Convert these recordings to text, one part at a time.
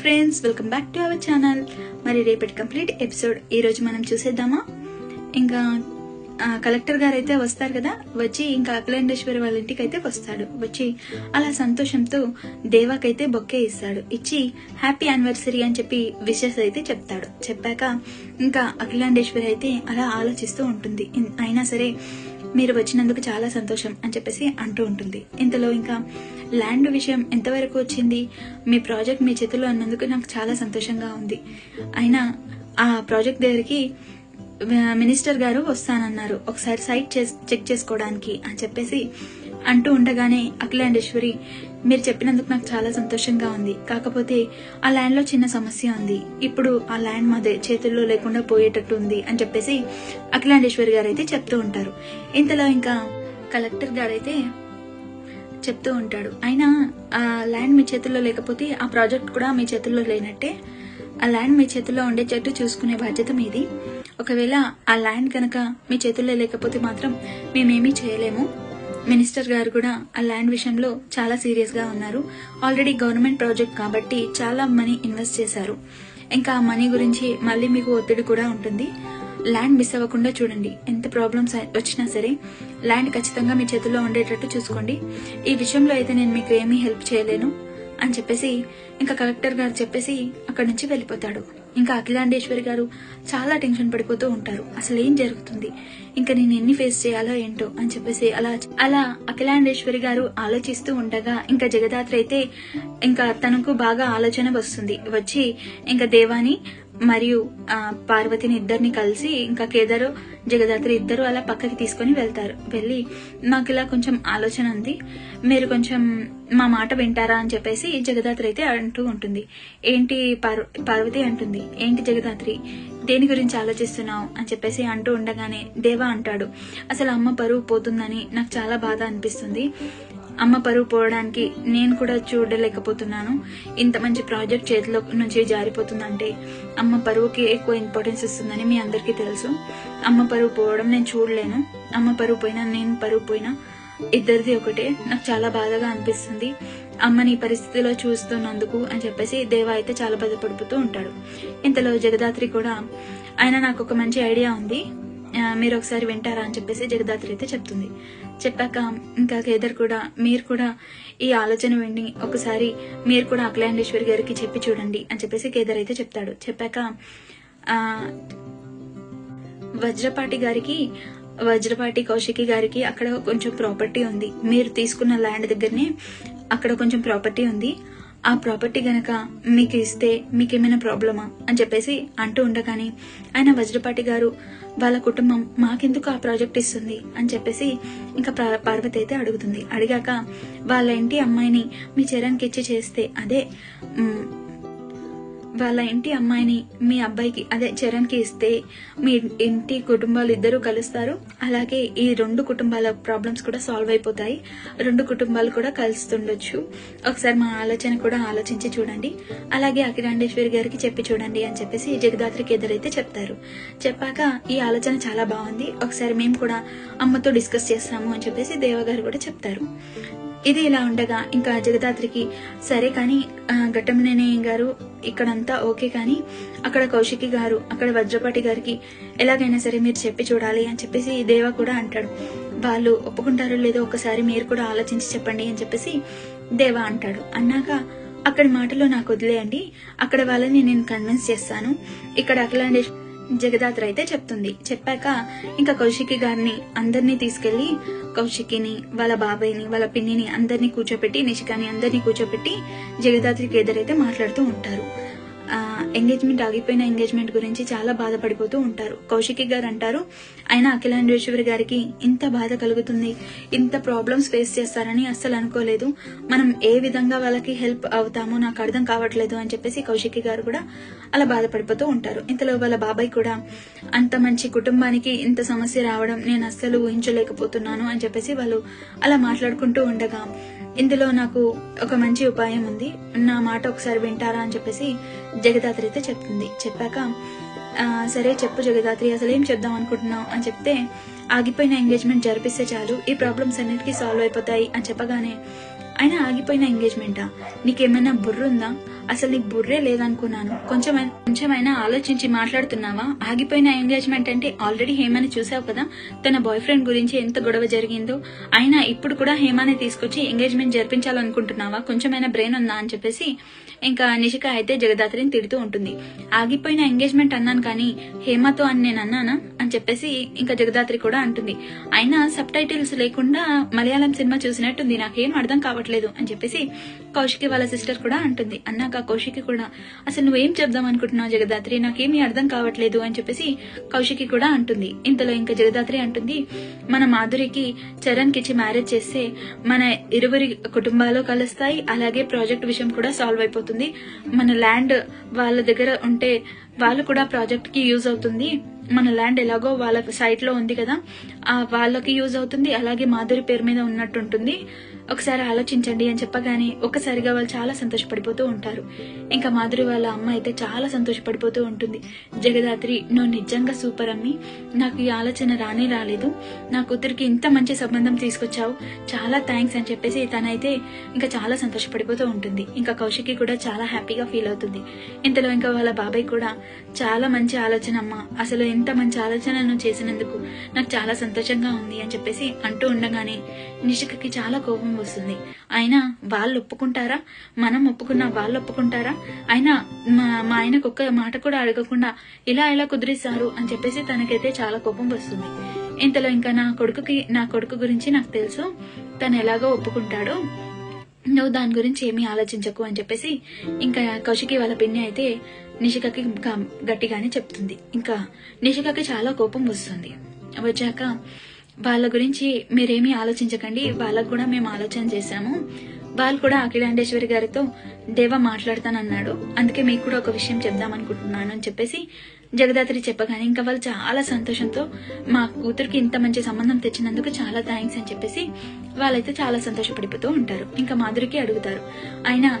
Friends welcome back to our channel. మరి రేపటి complete episode ఈరోజు మనం చూసేద్దామా? ఇంకా కలెక్టర్ గారు అయితే వస్తారు కదా? వచ్చి ఇంకా అఖిలేండేశ్వరి వాళ్ళ ఇంటికి అయితే వస్తాడు. వచ్చి అలా సంతోషంతో దేవాకైతే బొక్కే ఇస్తాడు. ఇచ్చి హ్యాపీ యానివర్సరీ అని చెప్పి విషెస్ అయితే చెప్తాడు. చెప్పాక ఇంకా అఖిలాండేశ్వరి అయితే అలా ఆలోచిస్తూ ఉంటుంది. అయినా సరే మీరు వచ్చినందుకు చాలా సంతోషం అని చెప్పేసి అంటూ ఉంటుంది. ఇంతలో ఇంకా ల్యాండ్ విషయం ఎంతవరకు వచ్చింది? మీ ప్రాజెక్ట్ మీ చేతిలో అన్నందుకు నాకు చాలా సంతోషంగా ఉంది. అయినా ఆ ప్రాజెక్ట్ దగ్గరికి మినిస్టర్ గారు వస్తానన్నారు. ఒకసారి సైట్ చేస్- చెక్ చేసుకోవడానికి అని చెప్పేసి అంటూ ఉండగానే అఖిలాండేశ్వరి మీరు చెప్పినందుకు నాకు చాలా సంతోషంగా ఉంది. కాకపోతే ఆ ల్యాండ్లో చిన్న సమస్య ఉంది. ఇప్పుడు ఆ ల్యాండ్ మా చేతుల్లో లేకుండా పోయేటట్టు ఉంది అని చెప్పేసి అఖిలాండేశ్వరి గారు అయితే చెప్తూ ఉంటారు. ఇంతలో ఇంకా కలెక్టర్ గారైతే చెప్తూ ఉంటాడు. అయినా ఆ ల్యాండ్ మీ చేతుల్లో లేకపోతే ఆ ప్రాజెక్ట్ కూడా మీ చేతుల్లో లేనట్టే? ఆ ల్యాండ్ మీ చేతుల్లో ఉండేటట్టు చూసుకునే బాధ్యత మీది? ఒకవేళ ఆ ల్యాండ్ కనుక మీ చేతుల్లో లేకపోతే మాత్రం మేమేమీ చేయలేము. మినిస్టర్ గారు కూడా ఆ ల్యాండ్ విషయంలో చాలా సీరియస్గా ఉన్నారు. ఆల్రెడీ గవర్నమెంట్ ప్రాజెక్ట్ కాబట్టి చాలా మనీ ఇన్వెస్ట్ చేశారు. ఇంకా ఆ మనీ గురించి మళ్ళీ మీకు ఒత్తిడి కూడా ఉంటుంది. ల్యాండ్ మిస్ అవ్వకుండా చూడండి. ఎంత ప్రాబ్లమ్స్ వచ్చినా సరే ల్యాండ్ ఖచ్చితంగా మీ చేతుల్లో ఉండేటట్టు చూసుకోండి. ఈ విషయంలో అయితే నేను మీకు ఏమీ హెల్ప్ చేయలేను అని చెప్పేసి ఇంకా కలెక్టర్ గారు చెప్పేసి అక్కడి నుంచి వెళ్ళిపోతాడు. ఇంకా అఖిలాండేశ్వరి గారు చాలా టెన్షన్ పడిపోతూ ఉంటారు. అసలు ఏం జరుగుతుంది? ఇంకా నేను ఎన్ని ఫేస్ చేయాలో ఏంటో అని చెప్పేసి అలా అలా అఖిలాండేశ్వరి గారు ఆలోచిస్తూ ఉండగా ఇంకా జగదాత్రి అయితే ఇంకా తనకు బాగా ఆలోచన వస్తుంది. వచ్చి ఇంకా దేవాని మరియు ఆ, పార్వతిని ఇద్దరిని కలిసి ఇంకా కేదారు జగదాత్రి ఇద్దరు అలా పక్కకి తీసుకొని వెళ్తారు. వెళ్ళి నాకు ఇలా కొంచెం ఆలోచన ఉంది. మీరు కొంచెం మా మాట వింటారా అని చెప్పేసి జగదాత్రి అయితే అంటూ ఉంటుంది. ఏంటి పార్వ పార్వతి అంటుంది. ఏంటి జగదాత్రి? దేని గురించి ఆలోచిస్తున్నావు? అని చెప్పేసి అంటూ ఉండగానే దేవా అంటాడు. అసలు అమ్మ పరువు పోతుందని నాకు చాలా బాధ అనిపిస్తుంది. అమ్మ పరువు పోవడానికి నేను కూడా చూడలేకపోతున్నాను. ఇంత మంచి ప్రాజెక్ట్ చేతిలో నుంచి జారిపోతుందంటే అమ్మ పరువుకి ఎక్కువ ఇంపార్టెన్స్ ఇస్తుందని మీ అందరికీ తెలుసు. అమ్మ పరువు పోవడం నేను చూడలేను. అమ్మ పరువు పోయినా నేను పరువు పోయినా ఇద్దరిది ఒకటే. నాకు చాలా బాధగా అనిపిస్తుంది. అమ్మని ఈ పరిస్థితిలో చూస్తున్నందుకు అని చెప్పేసి దేవ అయితే చాలా బాధపడిపోతూ ఉంటాడు. ఇంతలో జగదాత్రి కూడా ఆయన నాకు ఒక మంచి ఐడియా ఉంది. మీరు ఒకసారి వింటారా అని చెప్పేసి జగదాత్రి అయితే చెప్తుంది. చెప్పాక ఇంకా కేదర్ కూడా మీరు కూడా ఈ ఆలోచన విని ఒకసారి మీరు కూడా అఖిలాండేశ్వరి గారికి చెప్పి చూడండి అని చెప్పేసి కేదర్ అయితే చెప్తాడు. చెప్పాక వజ్రపాటి గారికి వజ్రపాటి కౌశికి గారికి అక్కడ కొంచెం ప్రాపర్టీ ఉంది. మీరు తీసుకున్న ల్యాండ్ దగ్గరనే అక్కడ కొంచెం ప్రాపర్టీ ఉంది. ఆ ప్రాపర్టీ గనక మీకు ఇస్తే మీకేమైనా ప్రాబ్లమా అని చెప్పేసి అంటూ ఉండగానే ఆయన వజ్రపాటి గారు వాళ్ళ కుటుంబం మాకెందుకు ఆ ప్రాజెక్ట్ ఇస్తుంది అని చెప్పేసి ఇంకా పార్వతి అయితే అడుగుతుంది. అడిగాక వాళ్ళ ఇంటి అమ్మాయిని మీ చరణ్కి ఇచ్చి చేస్తే అదే వాళ్ళ ఇంటి అమ్మాయిని మీ అబ్బాయికి అదే చరణ్కి ఇస్తే మీ ఇంటి కుటుంబాలు ఇద్దరు కలుస్తారు. అలాగే ఈ రెండు కుటుంబాల ప్రాబ్లమ్స్ కూడా సాల్వ్ అయిపోతాయి. రెండు కుటుంబాలు కూడా కలుస్తుండొచ్చు. ఒకసారి మా ఆలోచన కూడా ఆలోచించి చూడండి. అలాగే అఖిలాండేశ్వరి గారికి చెప్పి చూడండి అని చెప్పేసి జగదాత్రికి ఎదురైతే చెప్తారు. చెప్పాక ఈ ఆలోచన చాలా బాగుంది. ఒకసారి మేము కూడా అమ్మతో డిస్కస్ చేస్తాము అని చెప్పేసి దేవగారు కూడా చెప్తారు. ఇది ఇలా ఉండగా ఇంకా జగదాత్రికి సరే కానీ ఆ, గారు ఇక్కడంతా ఓకే కానీ అక్కడ కౌశికి గారు అక్కడ వజ్రపాటి గారికి ఎలాగైనా సరే మీరు చెప్పి చూడాలి అని చెప్పేసి దేవ కూడా అంటాడు. వాళ్ళు ఒప్పుకుంటారో లేదో ఒకసారి మీరు కూడా ఆలోచించి చెప్పండి అని చెప్పేసి దేవ అంటాడు. అన్నాక అక్కడి మాటలో నాకు వదిలేయండి. అక్కడ వాళ్ళని నేను కన్విన్స్ చేస్తాను. ఇక్కడ అఖిలాండేష్ జగదాత్ర అయితే చెప్తుంది. చెప్పాక ఇంకా కౌశికి గారిని అందరినీ తీసుకెళ్ళి కౌశికిని వాళ్ళ బాబాయ్ని వాళ్ళ పిన్నిని అందరినీ కూర్చోపెట్టి నిషికాని అందరినీ కూర్చోపెట్టి జగదాత్రికి ఎదురైతే మాట్లాడుతూ ఉంటారు. ఎంగేజ్మెంట్ ఆగిపోయిన ఎంగేజ్మెంట్ గురించి చాలా బాధపడిపోతూ ఉంటారు. కౌశికి గారు అంటారు ఆయన అఖిలాండేశ్వరి గారికి ఇంత బాధ కలుగుతుంది ఇంత ప్రాబ్లమ్స్ ఫేస్ చేస్తారని అస్సలు అనుకోలేదు. మనం ఏ విధంగా వాళ్ళకి హెల్ప్ అవుతామో నాకు అర్థం కావట్లేదు అని చెప్పేసి కౌశికి గారు కూడా అలా బాధపడిపోతూ ఉంటారు. ఇంతలో వాళ్ళ బాబాయ్ కూడా అంత మంచి కుటుంబానికి ఇంత సమస్య రావడం నేను అస్సలు ఊహించలేకపోతున్నాను అని చెప్పేసి వాళ్ళు అలా మాట్లాడుకుంటూ ఉండగా ఇందులో నాకు ఒక మంచి ఉపాయం ఉంది. నా మాట ఒకసారి వింటారా అని చెప్పేసి జగదాత్రి అయితే చెప్తుంది. చెప్పాక సరే చెప్పు జగదాత్రి అసలు ఏం చెప్దాం అనుకుంటున్నావు? అని చెప్తే ఆగిపోయిన ఎంగేజ్మెంట్ జరిపిస్తే చాలు. ఈ ప్రాబ్లమ్స్ అన్నిటికీ సాల్వ్ అయిపోతాయి. అని చెప్పగానే అయినా ఆగిపోయిన ఎంగేజ్మెంటా నీకేమైనా బుర్ర ఉందా అసలు నీకు బుర్రే లేదనుకున్నాను. కొంచెం కొంచెమైనా ఆలోచించి మాట్లాడుతున్నావా? ఆగిపోయిన ఎంగేజ్మెంట్ అంటే ఆల్రెడీ హేమని చూసావు కదా? తన బాయ్ ఫ్రెండ్ గురించి ఎంత గొడవ జరిగిందో? అయినా ఇప్పుడు కూడా హేమాని తీసుకొచ్చి ఎంగేజ్మెంట్ జరిపించాలనుకుంటున్నావా? కొంచెమైనా బ్రెయిన్ ఉందా అని చెప్పేసి ఇంకా నిషిక అయితే జగదాత్రిని తిడుతూ ఉంటుంది. ఆగిపోయిన ఎంగేజ్మెంట్ అన్నాను కానీ హేమతో అని నేను అన్నానా? అని చెప్పేసి ఇంకా జగదాత్రి కూడా అంటుంది. అయినా సబ్ టైటిల్స్ లేకుండా మలయాళం సినిమా చూసినట్టుంది. నాకేం అర్థం కావట్లేదు. అని చెప్పేసి కౌశికి వాళ్ళ సిస్టర్ కూడా అంటుంది. అన్నాక కౌశికి కూడా అసలు నువ్వేం చెప్దాం అనుకుంటున్నావు జగదాత్రి? నాకేమీ అర్థం కావట్లేదు అని చెప్పేసి కౌశికి కూడా అంటుంది. ఇంతలో ఇంకా జగదాత్రి అంటుంది మన మాధురికి చరణ్ కిచ్చి మ్యారేజ్ చేస్తే మన ఇరువురి కుటుంబాలు కలుస్తాయి. అలాగే ప్రాజెక్ట్ విషయం కూడా సాల్వ్ అయిపోతుంది. మన ల్యాండ్ వాళ్ళ దగ్గర ఉంటే వాళ్ళు కూడా ప్రాజెక్ట్కి యూజ్ అవుతుంది. మన ల్యాండ్ ఎలాగో వాళ్ళ సైట్లో ఉంది కదా ఆ వాళ్ళకి యూజ్ అవుతుంది. అలాగే మాధురి పేరు మీద ఉన్నట్టు ఉంటుంది ఒకసారి ఆలోచించండి అని చెప్పగానే ఒక్కసారిగా వాళ్ళు చాలా సంతోషపడిపోతూ ఉంటారు. ఇంకా మాధురి వాళ్ళ అమ్మ అయితే చాలా సంతోషపడిపోతూ ఉంటుంది. జగదాత్రి నువ్వు నిజంగా సూపర్ అమ్మి. నాకు ఈ ఆలోచన రానే రాలేదు. నా కూతురికి ఇంత మంచి సంబంధం తీసుకొచ్చావు. చాలా థ్యాంక్స్ అని చెప్పేసి తనైతే ఇంకా చాలా సంతోషపడిపోతూ ఉంటుంది. ఇంకా కౌశికి కూడా చాలా హ్యాపీగా ఫీల్ అవుతుంది. ఇంతలో ఇంకా వాళ్ళ బాబాయ్ కూడా చాలా మంచి ఆలోచన అమ్మ. అసలు ఎంత మంచి ఆలోచన నువ్వు చేసినందుకు నాకు చాలా సంతోషంగా ఉంది అని చెప్పేసి అంటూ ఉండగానే నిషికకి చాలా కోపం వస్తుంది. అయినా వాళ్ళు ఒప్పుకుంటారా? మనం ఒప్పుకున్నా వాళ్ళు ఒప్పుకుంటారా? అయినా మా మా ఆయనకు ఒక్క మాట కూడా అడగకుండా ఇలా ఇలా కుదిరిస్తారు అని చెప్పేసి తనకైతే చాలా కోపం వస్తుంది. ఇంతలో ఇంకా నా కొడుకుకి నా కొడుకు గురించి నాకు తెలుసు. తను ఎలాగో ఒప్పుకుంటాడో. నువ్వు దాని గురించి ఏమీ ఆలోచించకు అని చెప్పేసి ఇంకా కౌశికి వాళ్ళ పిన్ని అయితే నిషికకి ఇంకా గట్టిగానే చెప్తుంది. ఇంకా నిషికకి చాలా కోపం వస్తుంది. వచ్చాక వాళ్ళ గురించి మీరేమీ ఆలోచించకండి. వాళ్ళకు కూడా మేము ఆలోచన చేశాము. వాళ్ళు కూడా అఖిలాండేశ్వరి గారితో దేవ మాట్లాడతానన్నాడు. అందుకే మీకు కూడా ఒక విషయం చెప్దాం అనుకుంటున్నాను అని చెప్పేసి జగదాత్రి చెప్పగానే ఇంకా వాళ్ళు చాలా సంతోషంతో మా కూతురికి ఇంత మంచి సంబంధం తెచ్చినందుకు చాలా థ్యాంక్స్ అని చెప్పేసి వాళ్ళైతే చాలా సంతోషపడిపోతూ ఉంటారు. ఇంకా మాధురికి అడుగుతారు. అయినా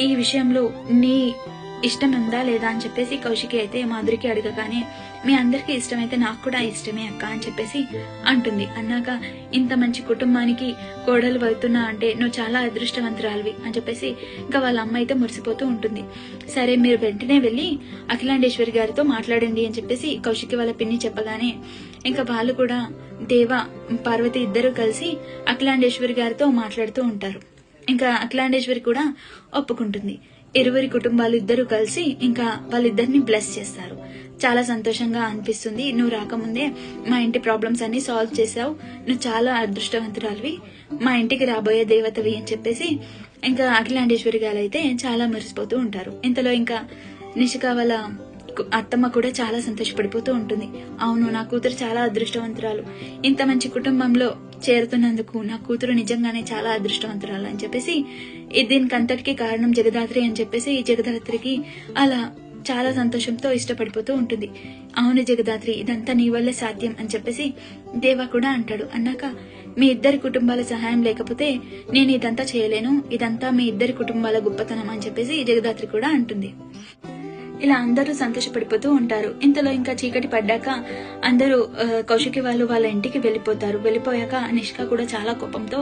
ఈ విషయంలో నీ ఇష్టం ఉందా లేదా అని చెప్పేసి కౌశికి అయితే మాధురికి అడగగానే మీ అందరికీ ఇష్టమైతే నాకు కూడా ఇష్టమే అక్క అని చెప్పేసి అంటుంది. అన్నాక ఇంత మంచి కుటుంబానికి కోడలు అవుతున్నా అంటే నువ్వు చాలా అదృష్టవంతురాలివి అని చెప్పేసి ఇంకా వాళ్ళ అమ్మ అయితే మురిసిపోతూ ఉంటుంది. సరే మీరు వెంటనే వెళ్ళి అఖిలాండేశ్వరి గారితో మాట్లాడండి అని చెప్పేసి కౌశికి వాళ్ళ పిన్ని చెప్పగానే ఇంకా వాళ్ళు కూడా దేవ పార్వతి ఇద్దరు కలిసి అఖిలాండేశ్వరి గారితో మాట్లాడుతూ ఉంటారు. ఇంకా అఖిలాండేశ్వరి కూడా ఒప్పుకుంటుంది. ఇరువురి కుటుంబాలు ఇద్దరు కలిసి ఇంకా వాళ్ళిద్దరిని బ్లెస్ చేస్తారు. చాలా సంతోషంగా అనిపిస్తుంది. నువ్వు రాకముందే మా ఇంటి ప్రాబ్లమ్స్ అన్ని సాల్వ్ చేసావు. నువ్వు చాలా అదృష్టవంతురాలివి. మా ఇంటికి రాబోయే దేవతవి అని చెప్పేసి ఇంకా అఖిలాండేశ్వరి గారు అయితే చాలా మెరిసిపోతూ ఉంటారు. ఇంతలో ఇంకా నిషిక వాళ్ళ అత్తమ్మ కూడా చాలా సంతోషపడిపోతూ ఉంటుంది. అవును నా కూతురు చాలా అదృష్టవంతురాలు. ఇంత మంచి కుటుంబంలో చేరుతున్నందుకు నా కూతురు నిజంగానే చాలా అదృష్టవంతురాలు అని చెప్పేసి దీనికి అంతటికీ కారణం జగదాత్రి అని చెప్పేసి ఈ జగదాత్రికి అలా చాలా సంతోషంతో ఇష్టపడిపోతూ ఉంటుంది. అవును జగదాత్రి ఇదంతా నీ వల్ల సాధ్యం అని చెప్పేసి దేవా కూడా అంటాడు. అన్నాక మీ ఇద్దరి కుటుంబాల సహాయం లేకపోతే నేను ఇదంతా చేయలేను. ఇదంతా మీ ఇద్దరి కుటుంబాల గొప్పతనం అని చెప్పేసి జగదాత్రి కూడా అంటుంది. ఇలా అందరూ సంతోషపడిపోతూ ఉంటారు. ఇంతలో ఇంకా చీకటి పడ్డాక అందరూ కౌశికి వాళ్ళు వాళ్ళ ఇంటికి వెళ్ళిపోతారు. వెళ్ళిపోయాక నిష్క కూడా చాలా కోపంతో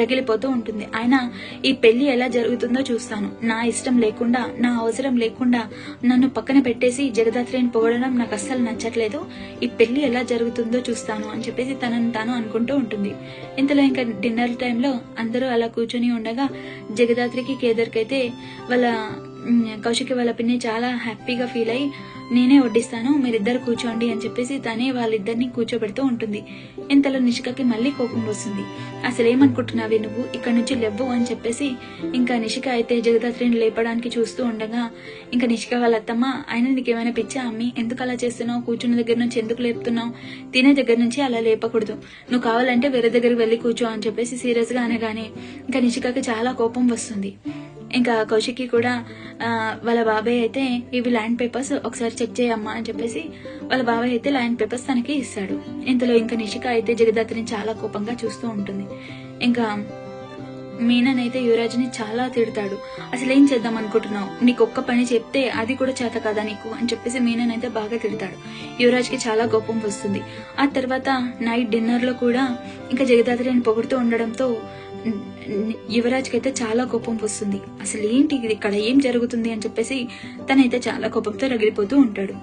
రగిలిపోతూ ఉంటుంది. ఆయన ఈ పెళ్ళి ఎలా జరుగుతుందో చూస్తాను. నా ఇష్టం లేకుండా నా అవసరం లేకుండా నన్ను పక్కన పెట్టేసి జగదాత్రిని పొగడడం నాకు అస్సలు నచ్చట్లేదు. ఈ పెళ్ళి ఎలా జరుగుతుందో చూస్తాను అని చెప్పేసి తనను తాను అనుకుంటూ ఉంటుంది. ఇంతలో ఇంకా డిన్నర్ టైంలో అందరూ అలా కూర్చొని ఉండగా జగదాత్రికి కేదర్కైతే వాళ్ళ కౌశికి వాళ్ళ పిన్ని చాలా హ్యాపీగా ఫీల్ అయ్యి నేనే వడ్డిస్తాను మీరిద్దరు కూర్చోండి అని చెప్పేసి తనే వాళ్ళిద్దరిని కూర్చోబెడుతూ ఉంటుంది. ఇంతలో నిషికకి మళ్ళీ కోపం వస్తుంది. అసలు ఏమనుకుంటున్నావే నువ్వు? ఇక్కడ నుంచి లెవ్వు అని చెప్పేసి ఇంకా నిషిక అయితే జగదాత్రిని లేపడానికి చూస్తూ ఉండగా ఇంకా నిషిక వాళ్ళ అత్తమ్మ ఆయన నీకేమైనా పిచ్చా అమ్మి? ఎందుకు అలా చేస్తున్నావు? కూర్చున్న దగ్గర నుంచి ఎందుకు లేపుతున్నావు? తినే దగ్గర నుంచి అలా లేపకూడదు. నువ్వు కావాలంటే వేరే దగ్గరికి వెళ్ళి కూర్చో అని చెప్పేసి సీరియస్గా అనగానే ఇంకా నిషికకి చాలా కోపం వస్తుంది. ఇంకా కౌశికి కూడా వాళ్ళ బాబాయ్ అయితే ఇవి ల్యాండ్ పేపర్స్ ఒకసారి చెక్ చేయమ్మా అని చెప్పేసి వాళ్ళ బాబాయ్ అయితే ల్యాండ్ పేపర్స్ తనకి ఇస్తాడు. ఇంతలో ఇంకా నిషిక అయితే జగదాత్రిని చాలా కోపంగా చూస్తూ ఉంటుంది. ఇంకా మీనన్ అయితే యువరాజ్ని చాలా తిడతాడు. అసలు ఏం చేద్దాం అనుకుంటున్నావు? నీకు ఒక్క పని చెప్తే అది కూడా చేత కదా నీకు? అని చెప్పేసి మీనన్ అయితే బాగా తిడతాడు. యువరాజ్కి చాలా కోపం వస్తుంది. ఆ తర్వాత నైట్ డిన్నర్లో కూడా ఇంకా జగదాత్రిని పొగుడుతూ ఉండడంతో యువరాజ్కి అయితే చాలా కోపం వస్తుంది. అసలు ఏంటి ఇక్కడ ఏం జరుగుతుంది అని చెప్పేసి తనైతే చాలా కోపంతో రగిలిపోతూ ఉంటాడు.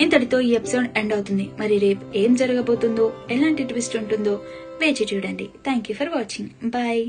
ఇంతటితో ఈ ఎపిసోడ్ ఎండ్ అవుతుంది. మరి రేపు ఏం జరగబోతుందో ఎలాంటి ట్విస్ట్ ఉంటుందో వేచి చూడండి. Thank you for watching bye